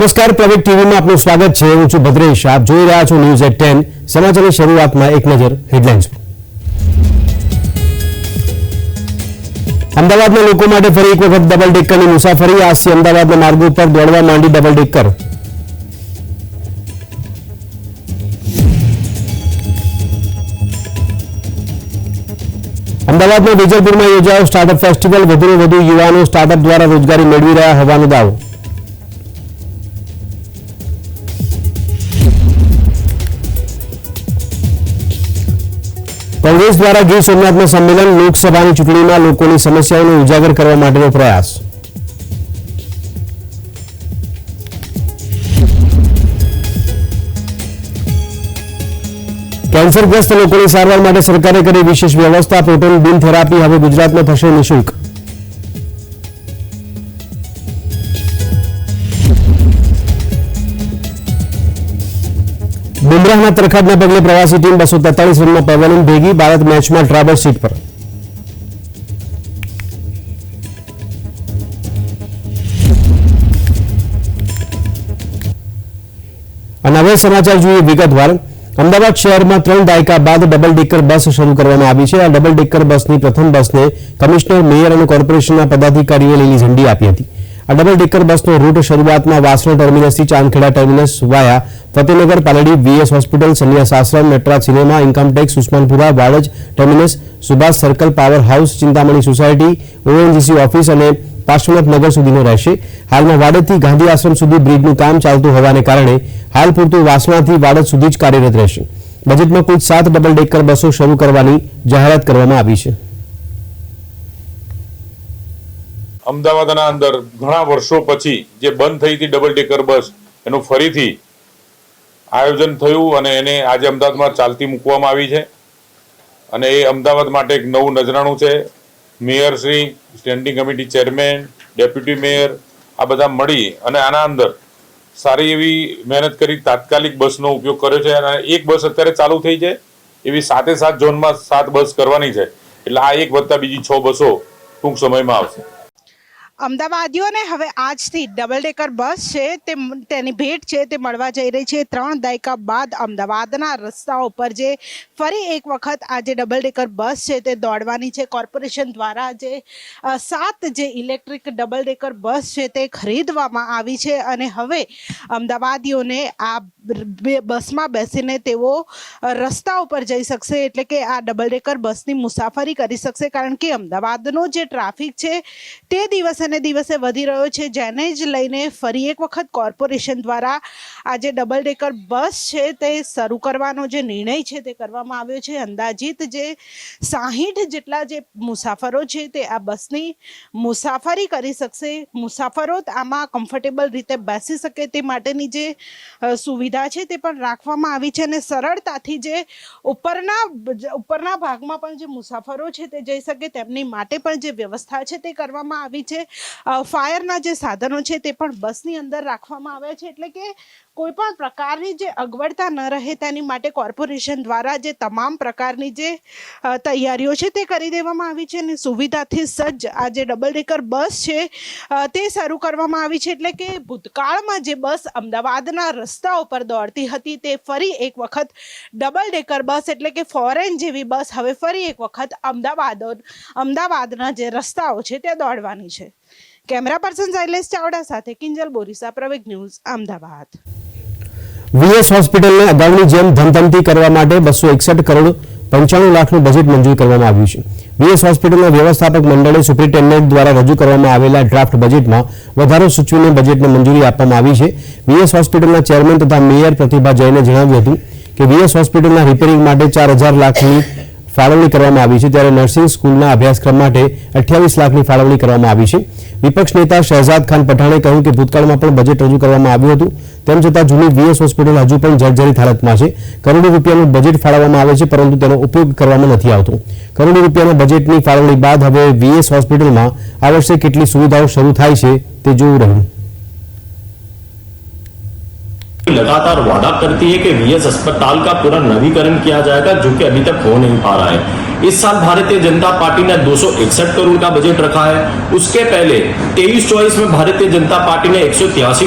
નમસ્કાર પ્રવેગ ટીવીમાં આપનું સ્વાગત છે. હું છું ભદ્રેશ. આપ જોઈ રહ્યા છો ન્યૂઝ એટ ટેન. સમાચારની શરૂઆતમાં એક નજર હેડલાઇન્સ. અમદાવાદના લોકો માટે ફરી એક વખત ડબલ ડેકરની મુસાફરી. આજથી અમદાવાદના માર્ગો પર દોડવા માંડી ડબલ ડેકર અમદાવાદના વેજલપુરમાં યોજાયો સ્ટાર્ટઅપ ફેસ્ટિવલ વધુને વધુ યુવાનો સ્ટાર્ટઅપ દ્વારા રોજગારી મેળવી રહ્યા હોવાનો દાવો. કોંગ્રેસ દ્વારા ગીર સોમનાથનું સંમેલન લોકસભાની ચૂંટણીમાં લોકોની સમસ્યાઓને ઉજાગર કરવા માટેનો પ્રયાસ. કેન્સરગ્રસ્ત લોકોની સારવાર માટે સરકારે કરી વિશેષ વ્યવસ્થા, પ્રોટોન બિન થેરાપી, હવે ગુજરાતમાં થશે નિઃશુલ્ક. બુમરાહના તરખાદના પગલે પ્રવાસી ટીમ બસો તેતાલીસ રનમાં પેવેલિયન ભેગી ભારત મેચમાં ડ્રાઈવર સીટ પર. હવે સમાચાર જોઈએ વિગતવાર. અમદાવાદ શહેરમાં ત્રણ દાયકા બાદ ડબલ ડેકર બસ શરૂ કરવામાં આવી છે. આ ડબલ ડેકર બસની પ્રથમ બસને કમિશનર, મેયર અને કોર્પોરેશનના પદાધિકારીઓએ લીલી ઝંડી આપી હતી. આ ડબલ ડેકર બસનો રૂટ શરૂઆતમાં Vasna ટર્મિનસથી Chandkheda terminus via Fatehnagar Paldi VS hospital Sanyas Ashram મેટ્રા cinema income tax Usmanpura, Vadaj terminus Subhash circle power house Chintamani society ONGC office અને પાર્શ્વનાથ નગર સુધીનો રહેશે. હાલમાં વાડજથી ગાંધી આશ્રમ સુધી બ્રિજનું કામ ચાલતું હોવાને કારણે હાલ પૂરતું વાસણાથી વાડજ સુધી જ કાર્યરત રહેશે. બજેટમાં કુલ સાત ડબલ ડેકર બસો શરૂ કરવાની જાહેરાત કરવામાં આવી છે. અમદાવાદના અંદર ઘણા વર્ષો પછી જે બંધ થઈ હતી ડબલ ડેકર બસ એનું ફરીથી આયોજન થયું અને એને આજે અમદાવાદમાં ચાલતી મૂકવામાં આવી છે. અને એ અમદાવાદ માટે એક નવું નજરાણું છે. Mayor Shri standing committee chairman deputy mayor આ બધા મળી અને આના અંદર સારી એવી મહેનત કરી, તાત્કાલિક બસનો ઉપયોગ કર્યો છે અને એક બસ અત્યારે ચાલુ થઈ છે. એવી સાતે સાત ઝોનમાં સાત બસ કરવાની છે. એટલે આ એક વત્તા બીજી છ બસો ટૂંક સમયમાં આવશે. અમદાવાદીઓને હવે આજથી ડબલ ડેકર બસ છે, તે તેની ભેટ છે, તે મળવા જઈ રહી છે. ત્રણ દાયકા બાદ અમદાવાદના રસ્તાઓ પર જે ફરી એક વખત આ જે ડબલ ડેકર બસ છે, તે દોડવાની છે. કોર્પોરેશન દ્વારા જે સાત જે ઇલેક્ટ્રિક ડબલ ડેકર બસ છે, તે ખરીદવામાં આવી છે અને હવે અમદાવાદીઓને આ બસમાં બેસીને તેઓ રસ્તા ઉપર જઈ શકશે એટલે કે આ ડબલ ડેકર બસની મુસાફરી કરી શકશે. કારણ કે અમદાવાદનો જે ટ્રાફિક છે તે દિવસે ને દિવસે વધી રહ્યો છે. જેને જ લઈને ફરી એક વખત કોર્પોરેશન દ્વારા આ જે ડબલ ડેકર બસ છે તે શરૂ કરવાનો જે નિર્ણય છે તે કરવામાં આવ્યો છે. અંદાજિત જે સાહીઠ જેટલા જે મુસાફરો છે તે આ બસની મુસાફરી કરી શકશે. મુસાફરો આમાં કમ્ફર્ટેબલ રીતે બેસી શકે તે માટેની જે અ, સુવિધા છે તે પણ રાખવામાં આવી છે અને સરળતાથી જે ઉપરના ઉપરના ભાગમાં પણ જે મુસાફરો છે તે જઈ શકે તેમની માટે પણ જે વ્યવસ્થા છે તે કરવામાં આવી છે. ફાયરના જે સાધનો છે તે પણ બસની અંદર રાખવામાં આવ્યા છે. એટલે કે કોઈ પણ પ્રકારની જે અગવડતા ન રહે તેની માટે કોર્પોરેશન દ્વારા જે તમામ પ્રકારની જે તૈયારીઓ છે તે કરી દેવામાં આવી છે અને સુવિધાથી સજ્જ આ જે ડબલ ડેકર બસ છે તે શરૂ કરવામાં આવી છે. એટલે કે ભૂતકાળમાં જે બસ અમદાવાદના રસ્તાઓ પર દોડતી હતી તે ફરી એક વખત ડબલ ડેકર બસ એટલે કે ફોરેન જેવી બસ હવે ફરી એક વખત અમદાવાદ, અમદાવાદના જે રસ્તાઓ છે તે દોડવાની છે. કેમેરા પર્સન શૈલેષ ચાવડા સાથે કિંજલ બોરીસા પ્રવેગ ન્યૂઝ અમદાવાદ. વીએસ હોસ્પિટલને અગાઉની જેમ ધમધમતી કરવા માટે બસો એકસઠ કરોડ પંચાણું લાખનું બજેટ મંજૂર કરવામાં આવ્યું છે. વીએસ હોસ્પિટલના વ્યવસ્થાપક મંડળે સુપ્રિન્ટેન્ડન્ટ દ્વારા રજૂ કરવામાં આવેલા ડ્રાફ્ટ બજેટમાં વધારો સૂચવીને બજેટને મંજૂરી આપવામાં આવી છે. વીએસ હોસ્પિટલના ચેરમેન તથા મેયર પ્રતિભા જૈને જણાવ્યું હતું કે વીએસ હોસ્પિટલના રિપેરિંગ માટે ચાર હજાર લાખની ફાળવણી કરવામાં આવી છે. ત્યારે નર્સિંગ સ્કૂલના અભ્યાસક્રમ માટે અઠ્યાવીસ લાખની ફાળવણી કરવામાં આવી છે. વિપક્ષ નેતા શહેજાદ ખાન પઠાણે કહ્યું કે ભૂતકાળમાં પણ બજેટ રજૂ કરવામાં આવ્યું હતું. તેમ છતાં જૂની વીએસ હોસ્પિટલ હજુ પણ જર્જરિત હાલતમાં છે. કરોડો રૂપિયાનું બજેટ ફાળવવામાં આવે છે, પરંતુ તેનો ઉપયોગ કરવામાં નથી આવતો. કરોડો રૂપિયાના બજેટની ફાળવણી બાદ હવે વીએસ હોસ્પિટલમાં આ વર્ષે કેટલી સુવિધાઓ શરૂ થાય છે તે જોવું રહ્યું. लगातार वादा करती है कि वीएस अस्पताल का पूरा नवीकरण किया जाएगा जो कि अभी तक हो नहीं पा रहा है इस साल भारतीय जनता पार्टी ने दो सौ इकसठ करोड़ का बजट रखा है। उसके पहले तेईस चौबीस में भारतीय जनता पार्टी ने एक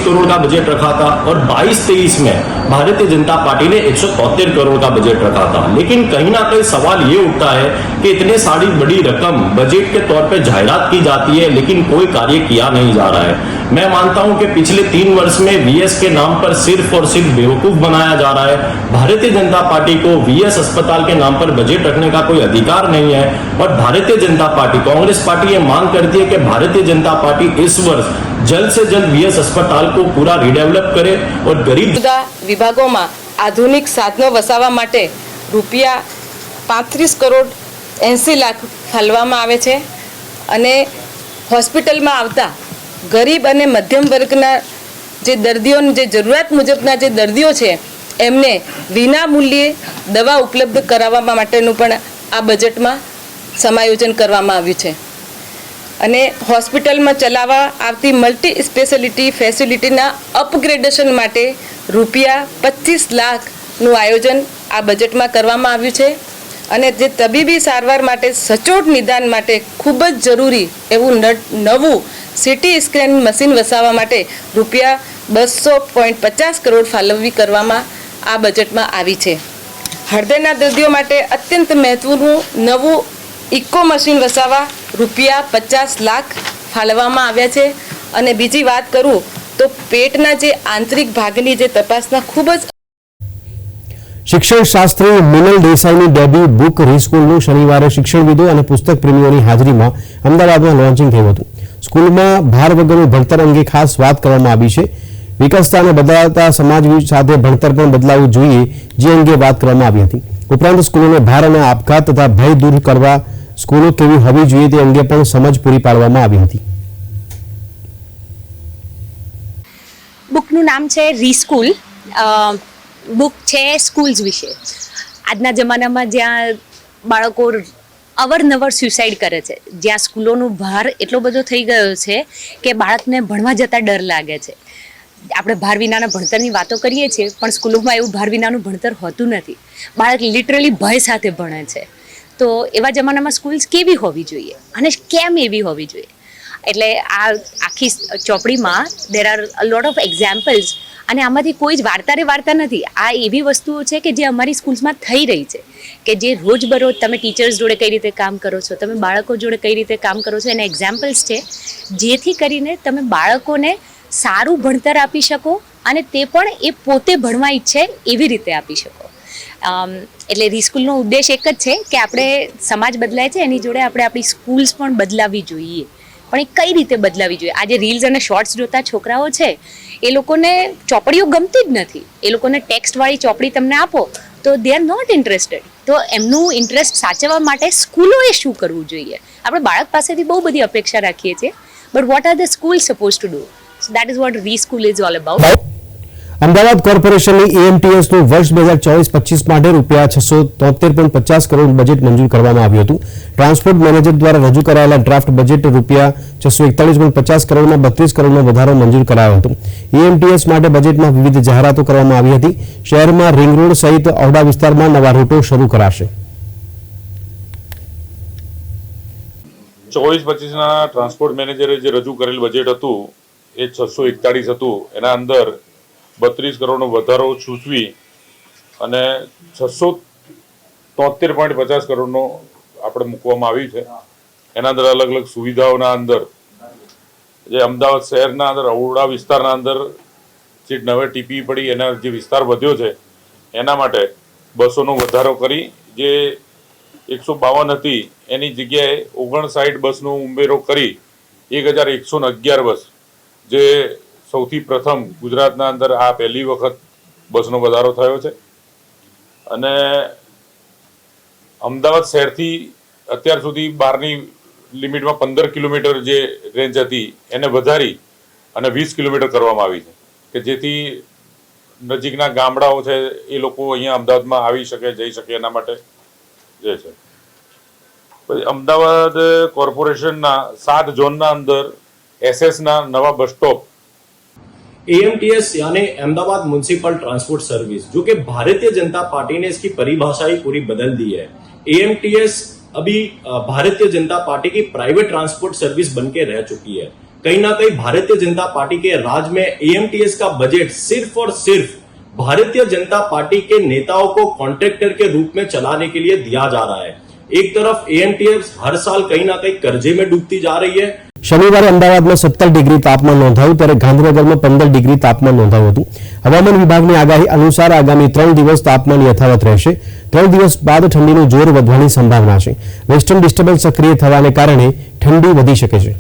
करोड़ का बजट रखा था और बाईस तेईस में भारतीय जनता पार्टी ने एक करोड़ का बजट रखा था। लेकिन कहीं ना कहीं सवाल ये उठता है कि इतने सारी बड़ी रकम बजट के तौर पर जाहिरात की जाती है, लेकिन कोई कार्य किया नहीं जा रहा है। मैं मानता हूँ कि पिछले तीन वर्ष में वीएस के नाम पर सिर्फ़ और सिर्फ़ बेवकूफ़ बनाया जा रहा है। भारतीय जनता पार्टी को वीएस अस्पताल के नाम पर बजट रखने का कोई अधिकार नहीं है और भारतीय जनता पार्टी कांग्रेस पार्टी ये मांग करती है कि भारतीय जनता पार्टी इस वर्ष जल्द से जल्द वीएस अस्पताल को पूरा रिडेवलप करे और गरीब જુદા વિભાગોમાં આધુનિક સાધનો વસાવવા માટે રૂપિયા પાંત્રીસ કરોડ એંસી લાખ ફાળવવામાં આવે છે અને હોસ્પિટલમાં આવતા ગરીબ અને મધ્યમ વર્ગના જે દર્દીઓની જે જરૂરિયાત મુજબના જે દર્દીઓ છે એમને વિના મૂલ્યે દવા ઉપલબ્ધ કરાવવા માટેનું પણ આ બજેટમાં સમાયોજન કરવામાં આવ્યું છે. અને હોસ્પિટલમાં ચલાવવા આવતી મલ્ટી સ્પેશિયાલિટી ફેસિલિટીના અપગ્રેડેશન માટે રૂપિયા પચીસ લાખનું આયોજન આ બજેટમાં કરવામાં આવ્યું છે. અને જે તબીબી સારવાર માટે સચોટ નિદાન માટે ખૂબ જ જરૂરી એવું નવું સિટી સ્કેન મશીન વસાવવા માટે રૂપિયા બસો પોઈન્ટ પચાસ કરોડ ફાળવણી કરવામાં આ બજેટમાં આવી છે. હૃદયના દર્દીઓ માટે અત્યંત મહત્વનું નવું ઇકો મશીન વસાવવા રૂપિયા પચાસ લાખ ફાળવવામાં આવ્યા છે. અને બીજી વાત કરું તો પેટના જે આંતરિક ભાગની જે તપાસના ખૂબ જ શિક્ષણ શાસ્ત્રી મિનલ દેસાઈની ડેબ્યુ બુક રીસ્કૂલનું શનિવારે શિક્ષણવિદો અને પુસ્તક પ્રેમીઓની હાજરીમાં અમદાવાદમાં લોન્ચિંગ થયું હતું. સ્કૂલમાં ભાર વગરનું ભણતર અંગે ખાસ વાત કરવામાં આવી છે. વિકસતા અને બદલાતા સમાજ સાથે ભણતર પણ બદલાવવું જોઈએ, જે અંગે વાત કરવામાં આવી હતી. ઉપરાંત સ્કૂલોને ભાર અને આપઘાત તથા ભય દૂર કરવા સ્કૂલો કેવી હોવી જોઈએ તે અંગે પણ સમજ પૂરી પાડવામાં આવી હતી. બુકનું નામ છે રીસ્કૂલ. બુક છે સ્કૂલ્સ વિશે. આજના જમાનામાં જ્યાં બાળકો અવરનવર સ્યુસાઇડ કરે છે, જ્યાં સ્કૂલોનું ભાર એટલો બધો થઈ ગયો છે કે બાળકને ભણવા જતાં ડર લાગે છે. આપણે ભાર વિનાના ભણતરની વાતો કરીએ છીએ, પણ સ્કૂલોમાં એવું ભાર વિનાનું ભણતર હોતું નથી. બાળક લિટરલી ભય સાથે ભણે છે. તો એવા જમાનામાં સ્કૂલ્સ કેવી હોવી જોઈએ? અને કેમ એવી હોવી જોઈએ? એટલે આ આખી ચોપડીમાં there are lot of examples અને આમાંથી કોઈ જ વાર્તા રે વાર્તા નથી. આ એવી વસ્તુઓ છે કે જે અમારી સ્કૂલ્સમાં થઈ રહી છે. કે જે રોજબરોજ તમે ટીચર્સ જોડે કઈ રીતે કામ કરો છો, તમે બાળકો જોડે કઈ રીતે કામ કરો છો, એના એક્ઝામ્પલ્સ છે. જેથી કરીને તમે બાળકોને સારું ભણતર આપી શકો અને તે પણ એ પોતે ભણવા ઈચ્છે એવી રીતે આપી શકો. એટલે રીસ્કૂલનો ઉદ્દેશ એક જ છે કે આપણે સમાજ બદલાય છે, એની જોડે આપણે આપણી સ્કૂલ્સ પણ બદલાવી જોઈએ. પણ એ કઈ રીતે બદલાવી જોઈએ? આજે રીલ્સ અને શોર્ટ્સ જોતા છોકરાઓ છે, એ લોકોને ચોપડીઓ ગમતી જ નથી. એ લોકોને ટેક્સ્ટવાળી ચોપડી તમને આપો તો દે આર નોટ ઇન્ટરેસ્ટેડ તો એમનું ઇન્ટરેસ્ટ સાચવવા માટે સ્કૂલોએ શું કરવું જોઈએ? આપણે બાળક પાસેથી બહુ બધી અપેક્ષા રાખીએ છીએ. But what are the school suppose to do that is what re school is all about Ahmedabad કોર્પોરેશનની એએમટીએસનું વર્ષ બે હજાર ચોવીસ પચીસ માટે રૂપિયા છસો તોતેર પોઈન્ટ પચાસ કરોડ બજેટ મંજૂર કરવામાં આવ્યું હતું. ટ્રાન્સપોર્ટ મેનેજર દ્વારા રજૂ કરાયેલા ડ્રાફ્ટ બજેટ રૂપિયા છસો એકતાલીસ પોઈન્ટ પચાસ કરોડમાં બત્રીસ કરોડનો વધારો મંજૂર કરાયો હતો. એએમટીએસ માટે બજેટમાં વિવિધ જાહેરાતો કરવામાં આવી હતી. શહેરમાં રિંગ રોડ સહિત ઔડા વિસ્તારમાં નવા રૂટો શરૂ કરાશે. ચોવીસ પચીસના ટ્રાન્સપોર્ટ મેનેજરે જે રજૂ કરેલ બજેટ હતું એ છસો એકતાળીસ હતું. એના અંદર બત્રીસ કરોડનો વધારો સૂચવી અને છસો તોતેર પોઈન્ટ પચાસ કરોડનો આપણે મૂકવામાં આવ્યું છે. એના અંદર અલગ અલગ સુવિધાઓના અંદર જે અમદાવાદ શહેરના અંદર, અવડા વિસ્તારના અંદર જે નવે ટીપી પડી, એના જે વિસ્તાર વધ્યો છે, એના માટે બસોનો વધારો કરી, જે એકસો બાવન હતી, એની જગ્યાએ ઓગણસાઠ બસનો ઉમેરો કરી, એક હજાર એકસો અગિયાર બસ જે સૌથી પ્રથમ ગુજરાતના અંદર આ પહેલી વખત બસનો વધારો થયો છે. અને અમદાવાદ શહેરથી અત્યાર સુધી બહારની લિમિટમાં પંદર કિલોમીટર જે રેન્જ હતી એને વધારી અને વીસ કિલોમીટર કરવામાં આવી છે. કે જેથી નજીકના ગામડાઓ છે એ લોકો અહીંયા અમદાવાદમાં આવી શકે, જઈ શકે એના માટે જે છે. પછી અમદાવાદ કોર્પોરેશનના સાત ઝોનના અંદર એસએસના નવા બસ સ્ટોપ एएमटीएस यानी अहमदाबाद म्यूनसिपल ट्रांसपोर्ट सर्विस जो कि भारतीय जनता पार्टी ने इसकी परिभाषा ही पूरी बदल दी है एएमटीएस अभी अ, भारतीय जनता पार्टी की प्राइवेट ट्रांसपोर्ट सर्विस बन के रह चुकी है कहीं ना कहीं भारतीय जनता पार्टी के राज में एएमटीएस का बजट सिर्फ और सिर्फ भारतीय जनता पार्टी के नेताओं को कॉन्ट्रैक्टर के रूप में चलाने के लिए दिया जा रहा है एक तरफ एएमटीएस हर साल कहीं ना कहीं कर्जे में डूबती जा रही है શનિવારે અમદાવાદમાં સત્તર ડિગ્રી તાપમાન નોંધાયું ત્યારે ગાંધીનગરમાં પંદર ડિગ્રી તાપમાન નોંધાયું હતું હવામાન વિભાગની આગાહી અનુસાર આગામી ત્રણ દિવસ તાપમાન યથાવત રહેશે ત્રણ દિવસ બાદ ઠંડીનું જોર વધવાની સંભાવના છે વેસ્ટર્ન ડિસ્ટર્બન્સ સક્રિય થવાને કારણે ઠંડી વધી શકે છે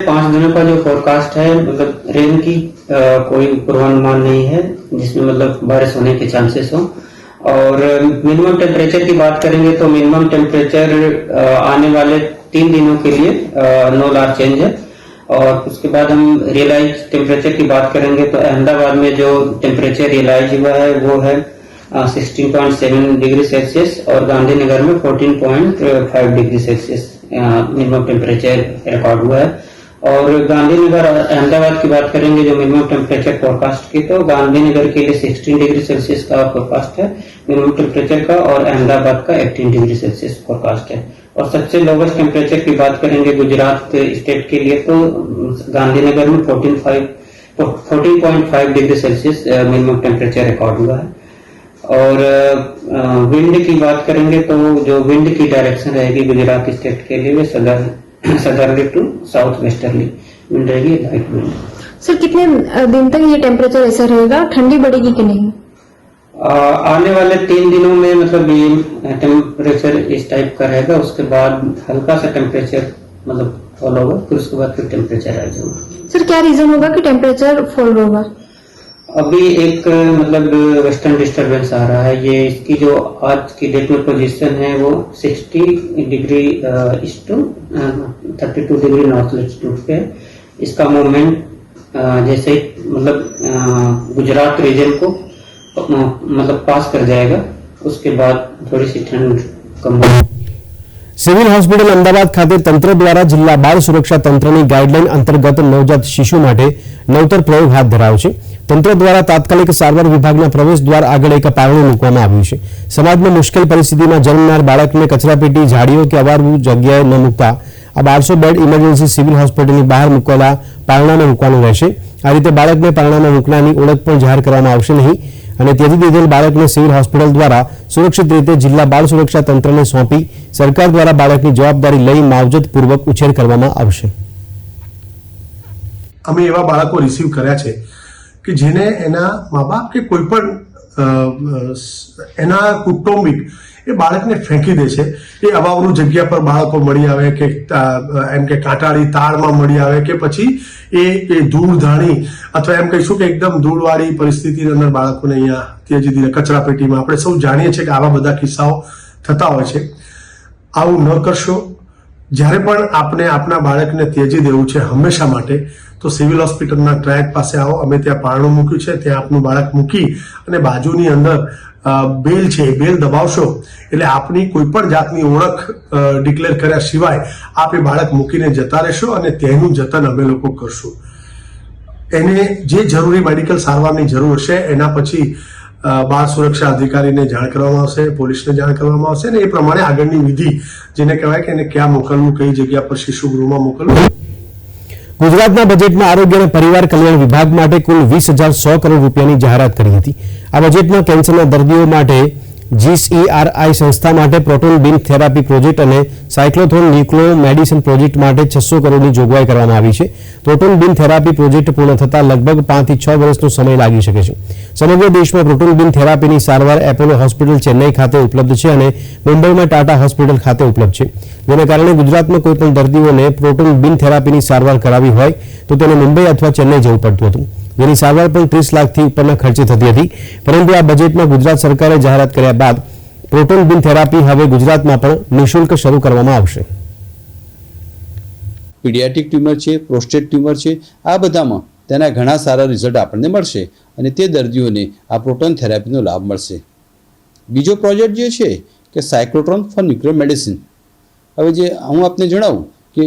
पाँच दिनों का जो फोरकास्ट है मतलब रेन की अ, कोई पूर्वानुमान नहीं है जिसमें मतलब बारिश होने के चांसेस हो और मिनिमम टेम्परेचर की बात करेंगे तो मिनिमम टेम्परेचर आने वाले तीन दिनों के लिए नो लार चेंज है। और उसके बाद हम रियलाइज़ टेम्परेचर की बात करेंगे तो अहमदाबाद में जो टेम्परेचर रियलाइज़ हुआ है, वो है sixteen point seven degree Celsius और गांधीनगर में fourteen point five degree Celsius minimum temperature record हुआ है। और गांधीनगर अहमदाबाद की बात करेंगे, जो मिनिमम टेम्परेचर फोरकास्ट की तो गांधीनगर के लिए 16 डिग्री सेल्सियस का फोरकास्ट है मिनिमम टेम्परेचर का, और अहमदाबाद का 18 डिग्री सेल्सियस फोरकास्ट है। और सबसे लोवेस्ट टेम्परेचर की बात करेंगे गुजरात स्टेट के लिए तो गांधीनगर में 14.5 14.5 degree Celsius minimum temperature record हुआ है। और विंड की बात करेंगे तो जो विंड की डायरेक्शन रहेगी गुजरात स्टेट के लिए, वो सदर southerly to south westerly wind रहेगी लाइट विंड सर कितने दिन तक ये टेम्परेचर ऐसा रहेगा? ठंडी बढ़ेगी कि नहीं? आने वाले तीन दिनों में मतलब ये टेम्परेचर इस टाइप का रहेगा उसके बाद हल्का सा टेम्परेचर मतलब फॉल होगा फिर उसके बाद फिर टेम्परेचर राइज होगा। सर क्या रीजन होगा कि टेम्परेचर फॉल होगा अभी एक मतलब वेस्टर्न डिस्टरबेंस आ रहा है ये इसकी जो आज की डेट में पोजीशन है वो 60 degree east to thirty two degree north latitude पे है इसका मूवमेंट जैसे ही मतलब अ, गुजरात रीजन को अ, मतलब पास कर जाएगा उसके बाद थोड़ी सी ठंड कम होगी સિવિલ હોસ્પિટલ અમદાવાદ ખાતે તંત્ર દ્વારા જિલ્લા બાળ સુરક્ષા તંત્રની ગાઈડલાઈન અંતર્ગત નવજાત શિશુ માટે નવતર પ્રયોગ હાથ ધરાયો છે તંત્ર દ્વારા તાત્કાલિક સારવાર વિભાગના પ્રવેશ દ્વાર આગળ એક પારણું મૂકવામાં આવ્યું છે. સમાજમાં મુશ્કેલ પરિસ્થિતિમાં જન્મનાર બાળકને કચરાપેટી, ઝાડીઓ કે અવારવું જગ્યાએ ન મૂકતા આ બારસો બેડ ઇમરજન્સી સિવિલ હોસ્પિટલની બહાર મૂકેલા પારણામાં મૂકવાનું રહેશે. આ રીતે બાળકને પારણામાં મૂકનારની ઓળખ પણ જાહેર કરવામાં આવશે નહીં અને તેથી દીધેલ બાળકને સિવિલ હોસ્પિટલ દ્વારા સુરક્ષિત રીતે જિલ્લા બાળ સુરક્ષા તંત્રને સોંપી સરકાર દ્વારા બાળકની જવાબદારી લઈ માવજતપૂર્વક ઉછેર કરવામાં આવશે. અમે એવા બાળકો રિસીવ કર્યા છે કે જેને એના મા બાપ કે કોઈ પણ એના કુટુંબિક એ બાળકને ફેંકી દે છે. એ અવાવરું જગ્યા પર બાળકો મળી આવે કે એમ કે કાંટાળી તાળમાં મળી આવે કે પછી એ એ ધૂળધાણી અથવા એમ કહીશું કે એકદમ ધૂળવાળી પરિસ્થિતિની અંદર બાળકોને અહીંયા ત્યજી દીધા કચરાપેટીમાં આપણે સૌ જાણીએ છીએ કે આવા બધા કિસ્સાઓ થતા હોય છે. આવું ન કરશો. જ્યારે પણ આપને, આપના બાળકને ત્યજી દેવું છે હંમેશા માટે તો સિવિલ હોસ્પિટલના ટ્રેક પાસે આવો. અમે ત્યાં પારણું મૂક્યું છે. ત્યાં આપનું બાળક મૂકી અને બાજુની અંદર બેલ છે. બેલ દબાવશો એટલે આપની કોઈ પણ જાતની ઓળખ ડિક્લેર કર્યા સિવાય આપ એ બાળક મૂકીને જતા રહેશો અને તેનું જતન અમે લોકો કરશું. એને જે જરૂરી મેડિકલ સારવારની જરૂર હશે, એના પછી બાળ સુરક્ષા અધિકારીને જાણ કરવામાં આવશે, પોલીસને જાણ કરવામાં આવશે અને એ પ્રમાણે આગળની વિધિ, જેને કહેવાય કે એને ક્યાં મોકલવું, કઈ જગ્યા પર શિશુ ગૃહમાં મોકલવું. ગુજરાતના બજેટમાં આરોગ્ય અને પરિવાર કલ્યાણ વિભાગ માટે કુલ વીસ કરોડ રૂપિયાની જાહેરાત કરી હતી. આ બજેટમાં કેન્સરના દર્દીઓ માટે જીસીઆરઆઈ સંસ્થા માટે પ્રોટોન બીમ થેરાપી પ્રોજેક્ટ અને સાયક્લોથોન ન્યુક્લો મેડિસિન પ્રોજેક્ટ માટે છસો કરોડની જોગવાઈ કરવામાં આવી છે. પ્રોટોન બીમ થેરાપી પ્રોજેક્ટ પૂર્ણ થતાં લગભગ પાંચથી છ વર્ષનો સમય લાગી શકે છે. સમગ્ર દેશમાં પ્રોટોન બીમ થેરાપીની સારવાર એપોલો હોસ્પિટલ ચેન્નઈ ખાતે ઉપલબ્ધ છે અને મુંબઈમાં ટાટા હોસ્પિટલ ખાતે ઉપલબ્ધ છે. જેને કારણે ગુજરાતમાં કોઈપણ દર્દીઓને પ્રોટોન બીમ થેરાપીની સારવાર કરાવી હોય તો તેને મુંબઈ અથવા ચેન્નઈ જવું પડતું હતું. જેની સારવાર પણ ત્રીસ લાખથી ઉપરના ખર્ચે થતી હતી. પરંતુ આ બજેટમાં ગુજરાત સરકારે જાહેરાત કર્યા બાદ પ્રોટોન બીમ થેરાપી હવે ગુજરાતમાં પણ નિઃશુલ્ક શરૂ કરવામાં આવશે. પીડિયાટિક ટ્યુમર છે પ્રોસ્ટેટ ટ્યુમર છે, આ બધામાં તેના ઘણા સારા રિઝલ્ટ આપણને મળશે અને તે દર્દીઓને આ પ્રોટોન થેરાપીનો લાભ મળશે. બીજો પ્રોજેક્ટ જે છે કે સાયક્લોટ્રોન ફોર ન્યુક્લિયર મેડિસિન હવે જે હું આપને જણાવું કે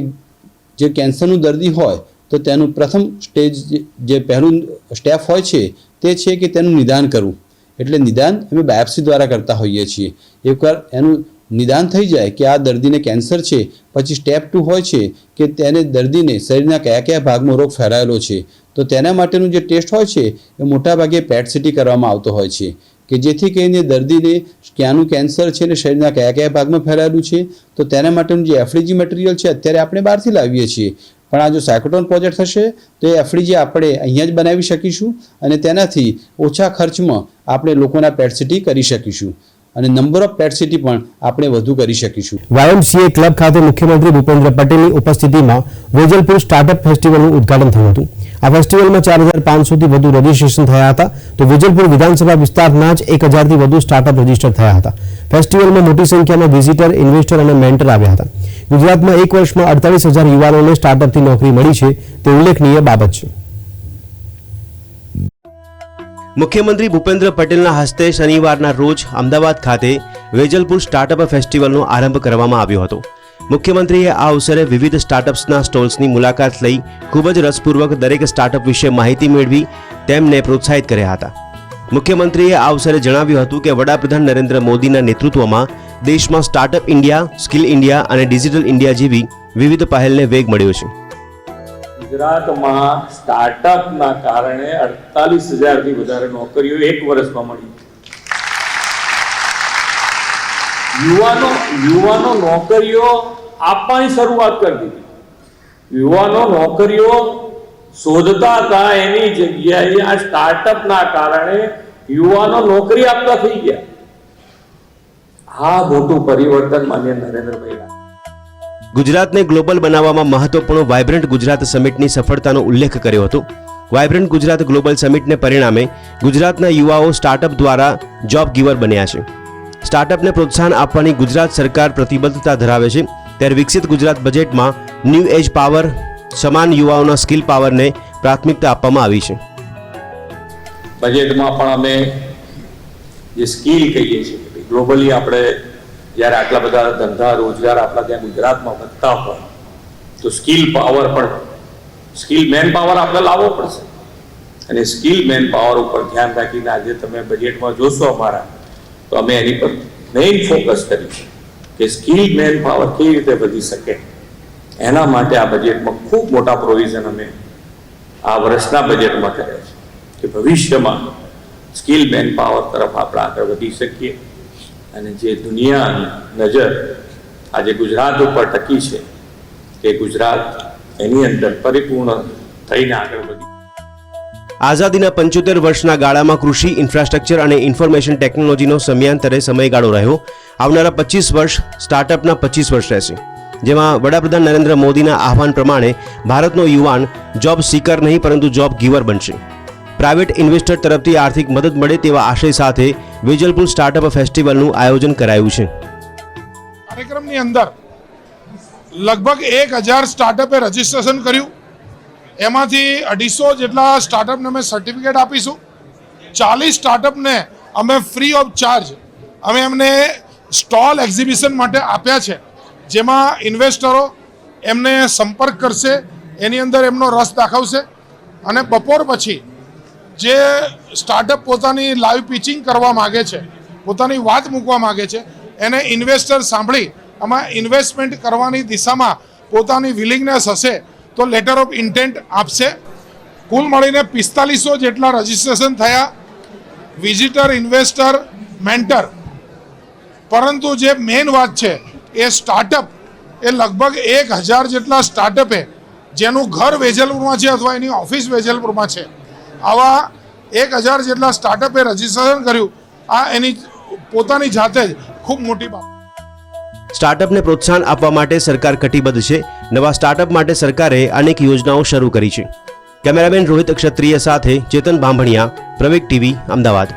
જે કેન્સરનું દર્દી હોય તો તેનું પ્રથમ સ્ટેજ જે- પહેલું સ્ટેપ હોય છે, તે છે કે તેનું નિદાન કરવું. એટલે નિદાન અમે બાયોપ્સી દ્વારા કરતા હોઈએ છીએ. એકવાર એનું નિદાન થઈ જાય કે આ દર્દીને કેન્સર છે, પછી સ્ટેપ ટુ હોય છે કે તેને દર્દીને શરીરના કયા કયા ભાગમાં રોગ ફેલાયેલો છે, તો તેના માટેનું જે ટેસ્ટ હોય છે, એ મોટાભાગે પેટ સિટી કરવામાં આવતો હોય છે, કે જેથી કરીને દર્દીને ક્યાંનું કેન્સર છે ને શરીરના કયા કયા ભાગમાં ફેલાયેલું છે, તો તેના માટેનું જે એફડીજી મટીરિયલ છે, અત્યારે આપણે બહારથી લાવીએ છીએ. પણ આ જો સાયકોટોન પ્રોજેક્ટ થશે, તો એ એફડીજી આપણે અહીંયા જ બનાવી શકીશું અને તેનાથી ઓછા ખર્ચમાં આપણે લોકોના પેટસિટી કરી શકીશું. અને નંબર ઓફ પેટ સિટી પણ આપણે વધુ કરી શકીશું. વાયએમસીએ ક્લબ ખાતે મુખ્યમંત્રી ભૂપેન્દ્ર પટેલની ઉપસ્થિતિમાં વેજલપુર સ્ટાર્ટઅપ ફેસ્ટિવલનું ઉદ્ઘાટન થયું હતું. આ ફેસ્ટિવલમાં ચાર હજાર પાંચસોથી વધુ રજીસ્ટ્રેશન થયા હતા. તો વેજલપુર વિધાનસભા વિસ્તારના જ એક હજારથી વધુ સ્ટાર્ટઅપ રજિસ્ટર થયા હતા. ફેસ્ટિવલમાં મોટી સંખ્યામાં વિઝિટર ઇન્વેસ્ટર અને મેન્ટર આવ્યા હતા. ગુજરાતમાં એક વર્ષમાં અડતાલીસ હજાર યુવાનોને સ્ટાર્ટઅપથી નોકરી મળી છે. તે ઉલ્લેખનીય બાબત છે. મુખ્યમંત્રી ભૂપેન્દ્ર પટેલના હસ્તે શનિવારના રોજ અમદાવાદ ખાતે વેજલપુર સ્ટાર્ટઅપ ફેસ્ટિવલનો આરંભ કરવામાં આવ્યો હતો. મુખ્યમંત્રીએ આ અવસરે વિવિધ સ્ટાર્ટઅપ્સના સ્ટોલ્સની મુલાકાત લઈ ખૂબ જ રસપૂર્વક દરેક સ્ટાર્ટઅપ વિશે માહિતી મેળવી તેમને પ્રોત્સાહિત કર્યા હતા. મુખ્યમંત્રીએ આ અવસરે જણાવ્યું હતું કે વડાપ્રધાન નરેન્દ્ર મોદીના નેતૃત્વમાં દેશમાં સ્ટાર્ટઅપ ઇન્ડિયા, સ્કિલ ઇન્ડિયા અને ડિજિટલ ઇન્ડિયા જેવી વિવિધ પહેલને વેગ મળ્યો છે. ગુજરાતમાં સ્ટાર્ટઅપના કારણે અડતાલીસ હજારથી વધારે નોકરીઓ એક વર્ષમાં મળી. યુવાનો યુવાનો નોકરીઓ આપવાની શરૂઆત કરી દીધી. યુવાનો નોકરીઓ શોધતા હતા એની જગ્યાએ આ સ્ટાર્ટઅપના કારણે યુવાનો નોકરી આપતા થઈ ગયા. આ મોટું પરિવર્તન માન્ય નરેન્દ્રભાઈ ગુજરાતને ગ્લોબલ બનાવવામાં મહત્વપૂર્ણ વાયબ્રન્ટ ગુજરાત સમિટની સફળતાનો ઉલ્લેખ કર્યો હતો. વાયબ્રન્ટ ગુજરાત ગ્લોબલ સમિટને પરિણામે ગુજરાતના યુવાઓ સ્ટાર્ટઅપ દ્વારા જોબ ગીવર બન્યા છે. સ્ટાર્ટઅપને પ્રોત્સાહન આપવાની ગુજરાત સરકાર પ્રતિબદ્ધતા ધરાવે છે. ત્યારે વિકસિત ગુજરાત બજેટમાં ન્યૂ એજ પાવર, સમાન યુવાઓના સ્કિલ પાવરને પ્રાથમિકતા આપવામાં આવી છે. બજેટમાં પણ અમે જે સ્કિલ કહીએ છીએ, ગ્લોબલી આપણે જ્યારે આટલા બધા ધંધા, રોજગાર આપણા ત્યાં ગુજરાતમાં વધતા હોય, તો સ્કિલ પાવર પણ, સ્કિલ મેન પાવર આપણે લાવવો પડશે. અને સ્કિલ મેન પાવર ઉપર ધ્યાન રાખીને આજે તમે બજેટમાં જોશો અમારા, તો અમે એની પર મેઇન ફોકસ કરીશું કે સ્કિલ મેન પાવર કેવી રીતે વધી શકે. એના માટે આ બજેટમાં ખૂબ મોટા પ્રોવિઝન અમે આ વર્ષના બજેટમાં કર્યા છે કે ભવિષ્યમાં સ્કિલ મેન પાવર તરફ આપણે આગળ વધી શકીએ. અને જે દુનિયાની નજર આજે ગુજરાત ઉપર ટકી છે કે ગુજરાત એની અંદર પરિપૂર્ણ થઈને આગળ વધી. આઝાદીના પંચોતેર વર્ષના ગાળામાં કૃષિ, ઇન્ફ્રાસ્ટ્રક્ચર અને ઇન્ફોર્મેશન ટેકનોલોજીનો સમયાંતરે સમયગાળો રહ્યો. આવનારા પચીસ વર્ષ સ્ટાર્ટઅપના પચીસ વર્ષ રહેશે. જેમાં વડાપ્રધાન નરેન્દ્ર મોદીના આહવાન પ્રમાણે ભારતનો યુવાન જોબ સીકર નહીં, પરંતુ જોબ ગીવર બનશે. પ્રાઇવેટ ઇન્વેસ્ટર તરફથી આર્થિક મદદ મળે તેવા આશય સાથે વેજલપુર સ્ટાર્ટઅપ ફેસ્ટિવલનું આયોજન કરાયું છે. કાર્યક્રમની અંદર લગભગ એક હજાર સ્ટાર્ટઅપે રજીસ્ટ્રેશન કર્યું. એમાંથી અઢીસો જેટલા સ્ટાર્ટઅપને અમે સર્ટિફિકેટ આપીશું. ચાલીસ સ્ટાર્ટઅપને અમે ફ્રી ઓફ ચાર્જ અમે એમને સ્ટોલ એક્ઝિબિશન માટે આપ્યા છે. જેમાં ઇન્વેસ્ટરો એમને સંપર્ક કરશે, એની અંદર એમનો રસ દાખવશે અને બપોર પછી જે સ્ટાર્ટઅપ પોતાની લાઈવ પિચિંગ કરવા માગે છે, પોતાની વાત મૂકવા માગે છે, એને ઇન્વેસ્ટર સાંભળી, આમાં ઇન્વેસ્ટમેન્ટ કરવાની દિશામાં પોતાની વિલિંગનેસ હશે, તો લેટર ઓફ ઇન્ટેન્ટ આપશે. કુલ મળીને પિસ્તાલીસો જેટલા રજીસ્ટ્રેશન થયા. વિઝિટર ઇન્વેસ્ટર મેન્ટર પરંતુ જે મેઇન વાત છે, એ સ્ટાર્ટઅપ એ લગભગ એક હજાર જેટલા સ્ટાર્ટઅપે જેનું ઘર વેજલપુરમાં છે અથવા એની ઓફિસ વેજલપુરમાં છે. આવા એક હજાર જેટલા સ્ટાર્ટઅપે રજીસ્ટ્રેશન કર્યું. આ એની પોતાની જાતે જ ખૂબ મોટી બાબત. સ્ટાર્ટઅપને પ્રોત્સાહન આપવા માટે સરકાર કટિબદ્ધ છે. નવા સ્ટાર્ટઅપ માટે સરકારે અનેક યોજનાઓ શરૂ કરી છે. કેમેરામેન રોહિત ક્ષત્રિય સાથે ચેતન બાંભણિયા પ્રવેગ ટીવી, અમદાવાદ.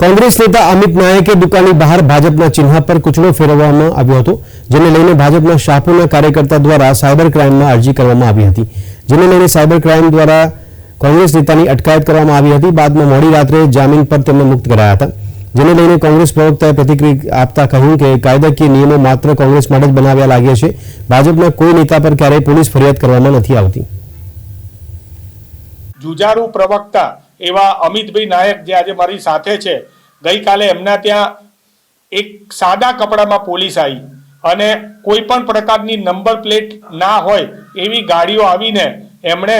કોંગ્રેસ નેતા અમિત નાયકે દુકાનની બહાર ભાજપના ચિહ્ન પર કૂચડો ફેરવવામાં આવ્યો હતો, જેને લઈને ભાજપના શાહપુરના કાર્યકર્તા દ્વારા સાયબર ક્રાઇમમાં અરજી કરવામાં આવી હતી. જેને લઈને સાયબર ક્રાઇમ દ્વારા કોંગ્રેસ નેતાની અટકાયત કરવામાં આવી હતી. બાદમાં મોડી રાત્રે જામીન પર તેમને મુક્ત કરાયા હતા. જેને લઈને કોંગ્રેસ પ્રવક્તાએ પ્રતિક્રિયા આપતા કહ્યું કે કાયદાકીય નિયમો માત્ર કોંગ્રેસ માટે જ બનાવ્યા લાગ્યા છે. ભાજપના કોઈ નેતા પર ક્યારેય પોલીસ ફરિયાદ કરવામાં નથી આવતી. જુજારુ પ્રવક્તા એવા અમિતભાઈ નાયક જે આજે મારી સાથે છે, ગઈકાલે એમના ત્યાં એક સાદા કપડામાં પોલીસ આવી અને કોઈ પણ પ્રકારની નંબર પ્લેટ ના હોય એવી ગાડીઓ આવીને એમણે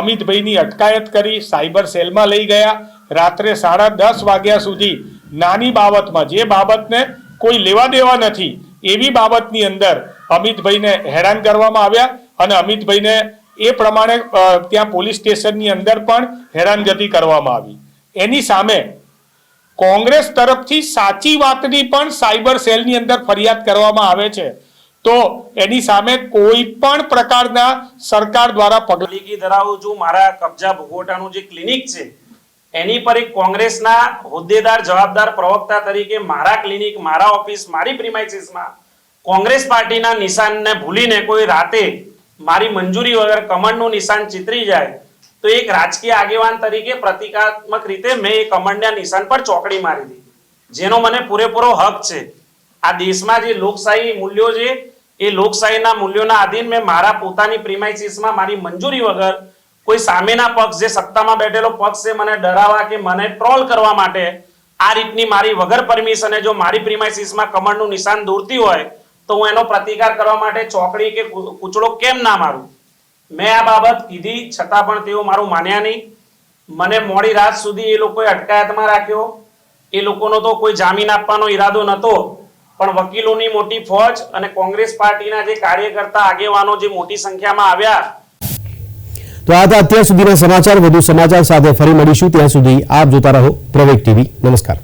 અમિતભાઈની અટકાયત કરી, સાયબર સેલમાં લઈ ગયા. રાત્રે સાડા દસ વાગ્યા સુધી નાની બાબતમાં, જે બાબતને કોઈ લેવા દેવા નથી, એવી બાબતની અંદર અમિતભાઈને હેરાન કરવામાં આવ્યા અને અમિતભાઈને એ પ્રમાણે ત્યાં પોલીસ સ્ટેશનની અંદર પણ હેરાનગતિ કરવામાં આવી. એની સામે કોંગ્રેસ તરફથી સાચી વાતની પણ સાયબર સેલની અંદર ફરિયાદ કરવામાં આવે છે. તો એની સામે કોઈ પણ પ્રકારના સરકાર દ્વારા પગલાં માલિકી ધરાવું છું. મારા કબજા ભોગવટાનું જે ક્લિનિક છે, એની પર એક કોંગ્રેસના હોદ્દેદાર, જવાબદાર પ્રવક્તા તરીકે મારા ક્લિનિક, મારા ઓફિસ, મારી પ્રિમાઇસીસમાં કોંગ્રેસ પાર્ટીના નિશાનને ભૂલીને કોઈ રાતે મારી મંજૂરી વગર કમળનું નિશાન ચિતરી જાય, તો એક રાજકીય આગેવાન તરીકે પ્રતિકાત્મક રીતે મેં એ કમળના નિશાન પર ચોકડી મારી દીધી. જેનો મને પૂરેપૂરો હક છે. આ દેશમાં જે લોકશાહી મૂલ્યો છે, એ લોકશાહીના મૂલ્યોના આધીન મેં મારા પોતાની પ્રિમાઇસીસમાં મારી મંજૂરી વગર કોઈ સામેના પક્ષ જે સત્તામાં બેઠેલો પક્ષ છે, મને ડરાવવા કે મને ટ્રોલ કરવા માટે આ રીતની મારી વગર પરમિશને જો મારી પ્રિમાઇસીસમાં કમળનું નિશાન દોરતી હોય તો હું એનો પ્રતિકાર કરવા માટે ચોકડી કે કૂચડો કેમ ના મારું? મેં આ બાબત કીધી, છતાં પણ તેઓ મારું માન્યા નહીં. મને મોડી રાત સુધી એ લોકોએ અટકાયતમાં રાખ્યો. એ લોકોનો તો કોઈ જામીન આપવાનો ઈરાદો નહોતો પણ વકીલોની મોટી ફોજ અને કોંગ્રેસ પાર્ટીના જે કાર્યકર્તા આગેવાનો જે મોટી સંખ્યામાં આવ્યા. તો આ અત્યાર સુધીના સમાચાર. વધુ સમાચાર સાથે ફરી મળીશું. ત્યાં સુધી આપ જોતા રહો પ્રવેગ ટીવી. નમસ્કાર.